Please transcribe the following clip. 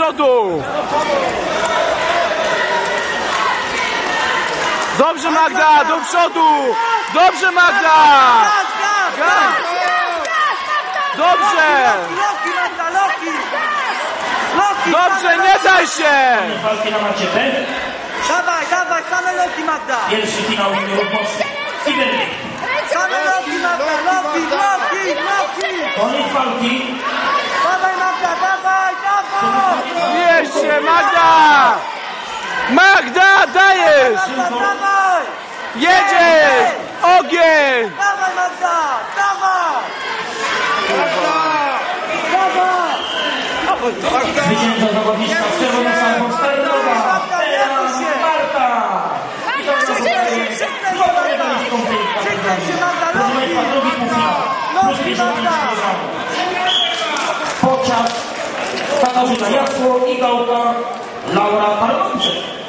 przodu! Dobrze Magda, do przodu! Dobrze Magda! Gaz, gaz, gaz! Dobrze! Loki, Magda, Loki! Loki! Dobrze, nie daj się! Walki na macietę. Dawaj, dawaj, same Loki, Magda! Pierwszy finał juniorów mocy. Ibernik. Same Loki, Magda! Loki, Loki, Loki! Koniec walki. Dawaj, Magda, dawaj, dawaj! Jeszcze Magda! Magda, dajesz! Magda! Jedziesz! Ogień! Dawaj, Magda! Dawaj! Dawaj! Zwycięża zawodniczka z czerwoną salwą Stalowa. Teraz Marta. Złoto medalistką tej Krzyknij się, Magda, 50 Magda! Katarzyna Jasło i Gałka Laura Parłączek.